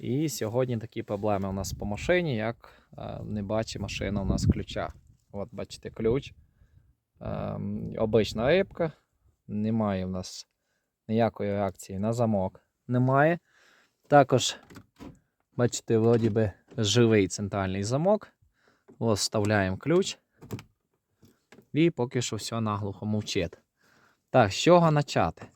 І сьогодні такі проблеми у нас по машині, як е, не бачить машина у нас ключа. От бачите, ключ. Ем, обична рибка. Немає у нас ніякої реакції на замок. Немає. Також, бачите, вроді би живий центральний замок. Ось вставляємо ключ. І поки що все наглухо мовчить. Так, з чого почати?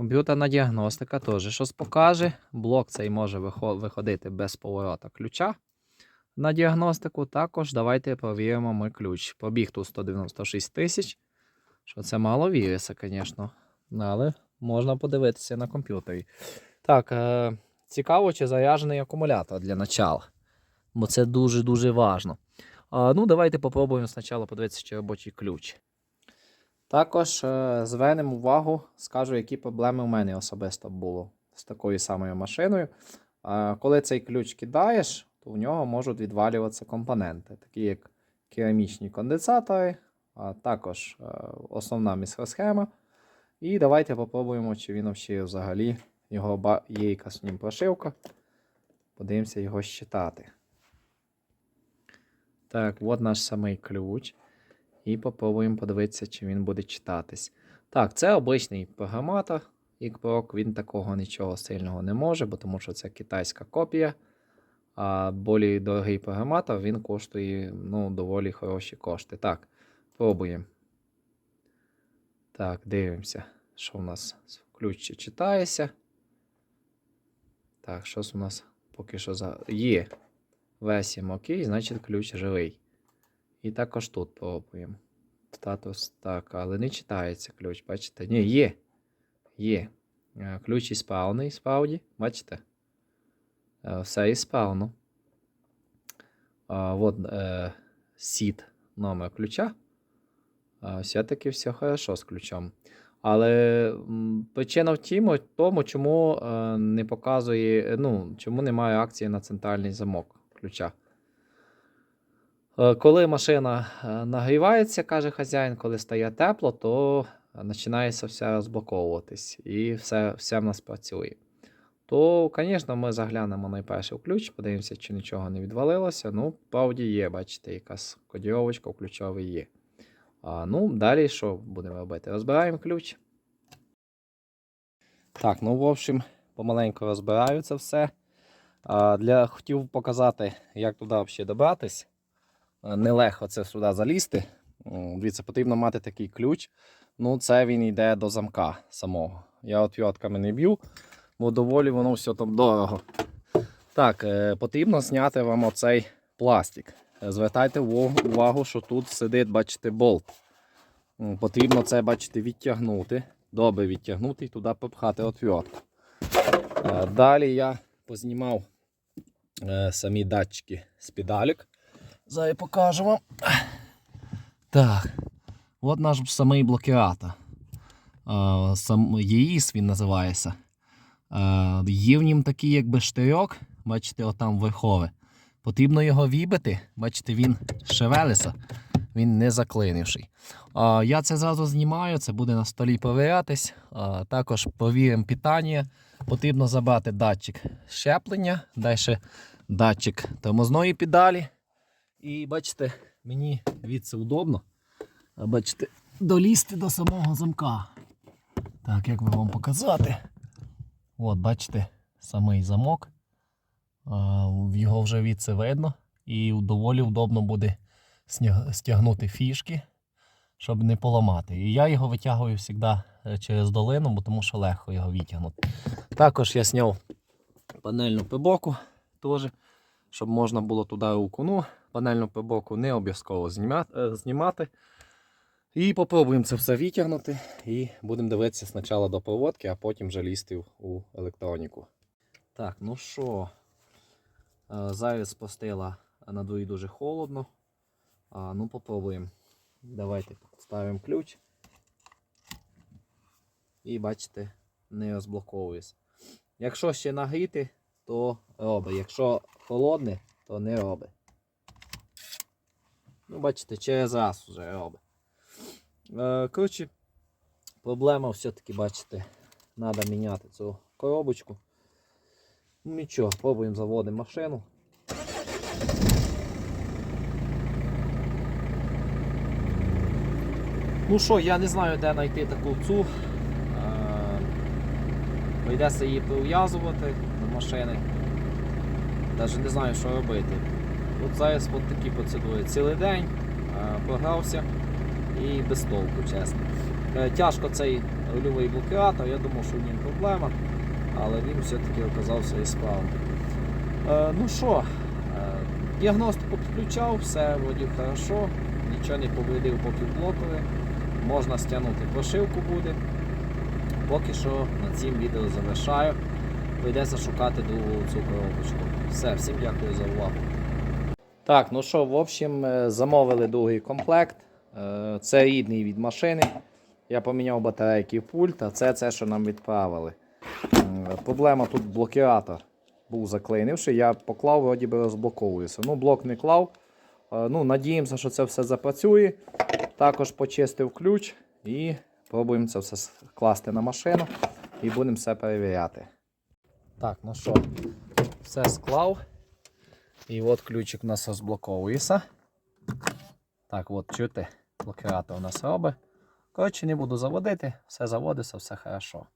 Комп'ютерна діагностика теж щось покаже. Блок цей може виходити без поворота ключа. На діагностику також давайте провіримо ми ключ. Пробіг тут 196 тисяч. Що це мало віриться, звісно. Але можна подивитися на комп'ютері. Так, е- цікаво, чи заряджений акумулятор для начала. Бо це дуже-дуже важно. Ну, давайте попробуємо спочатку подивитися, чи робочий ключ. Також е, звернемо увагу, скажу, які проблеми у мене особисто було з такою самою машиною. Коли цей ключ кидаєш, то в нього можуть відвалюватися компоненти, такі як керамічні конденсатори, а також е, основна мікросхема. І давайте попробуємо, чи він взагалі його є якась в прошивка. Подивимося його щитати. Так, от наш самий ключ. І попробуємо подивитися, чи він буде читатись. Так, це обичний програматор. XPROC, він такого нічого сильного не може, бо тому що це китайська копія. А болі дорогий програматор він коштує ну, доволі хороші кошти. Так, пробуємо. Так, дивимося, що в нас ключ чи читається. Так, щось у нас поки що за... є. Версія окей, значить ключ живий. І також тут пробуємо. Статус так, але не читається ключ, бачите? Ні, є. Є. Е, Ключ ісправний, справді, бачите? Е, Все ісправно. А, от е, сід номер ключа. Все-таки все хорошо з ключом. Але причина в тому, чому не показує, ну, чому немає акції на центральний замок ключа. Е, Коли машина е, нагрівається, каже хазяїн, коли стає тепло, то починається все розблоковуватись і все, все в нас працює. То, звісно, ми заглянемо найперше в ключ, подивимося, чи нічого не відвалилося. Ну, правді є, бачите, якась кодіровочка у ключовий є. А, ну, далі що будемо робити? Розбираємо ключ. Так, ну, в общем, помаленьку розбираю це все. А, для, хотів показати, як туди взагалі добратись. Е, Нелегко це сюди залізти. Дивіться, потрібно мати такий ключ. Ну, це він йде до замка самого. Я от віотками не б'ю, бо доволі воно все там дорого. Так, е, потрібно зняти вам оцей пластик. Е, Звертайте увагу- що тут сидить, бачите, болт. Потрібно це, бачите, відтягнути. Добре відтягнути і туди попхати отвертку. Далі я познімав самі датчики з педалік. Зараз покажу вам. Так. От наш самий блокіратор. Е, Сам ЄІС він називається. Е, Є в нім такий якби штирьок, бачите, отам верхове. Потрібно його вібити, бачите, він шевелиться, він не заклинивший. Е, Я це зразу знімаю, це буде на столі перевірятись. Е, Також провіримо питання. Потрібно забрати датчик щеплення, далі датчик тормозної педалі. І бачите, мені відси удобно. А Бачите, долізти до самого замка. Так, як би вам показати? От, бачите, самий замок. Його вже відси видно. І доволі удобно буде стягнути фішки, щоб не поламати. І я його витягую завжди через долину, бо тому що легко його витягнути. Також я зняв панельну приборку теж, щоб можна було туди руку. Ну, панельну приборку не обов'язково знімати, е. І попробуємо це все витягнути. І будемо дивитися спочатку до проводки, а потім вже лізти у електроніку. Так, ну що, е, зараз спустила на дворі дуже холодно. А, ну, попробуємо. Давайте ставимо ключ. І бачите, не розблоковується. Якщо ще нагріти, то робить. Якщо холодне, то не робить. Ну, бачите, через раз вже робить. Е, коротше, проблема все-таки, бачите, треба міняти цю коробочку. Ну нічого, пробуємо заводимо машину. Ну що, я не знаю, де знайти таку цу. Е, Прийдеться її прив'язувати до машини. Навіть не знаю, що робити. От зараз от такі процедури. Цілий день е, програвся і без толку, чесно. Е, Тяжко цей рульовий блокіратор, я думав, що в нім проблема, але він все-таки оказався ісправним. Е, ну що, діагностику підключав, все вроді хорошо, нічого не повредив поки блокові. Можна стягнути прошивку буде. Поки що на цім відео завершаю. Прийдеться шукати другу цю коробочку. Все, всім дякую за увагу. Так, ну що, в общем, е, замовили другий комплект. Е, Це рідний від машини. Я поміняв батарейки в пульт, а це це, що нам відправили. Проблема тут блокіратор був заклинивши. Я поклав, вроді би розблоковується. Ну, блок не клав. Е, Ну, надіємося, що це все запрацює. Також почистив ключ і пробуємо це все класти на машину і будемо все перевіряти. Так, ну що, все склав. І от ключик у нас розблоковується. Так, от чути, блокіратор у нас робить. Коротше, не буду заводити, все заводиться, все хорошо.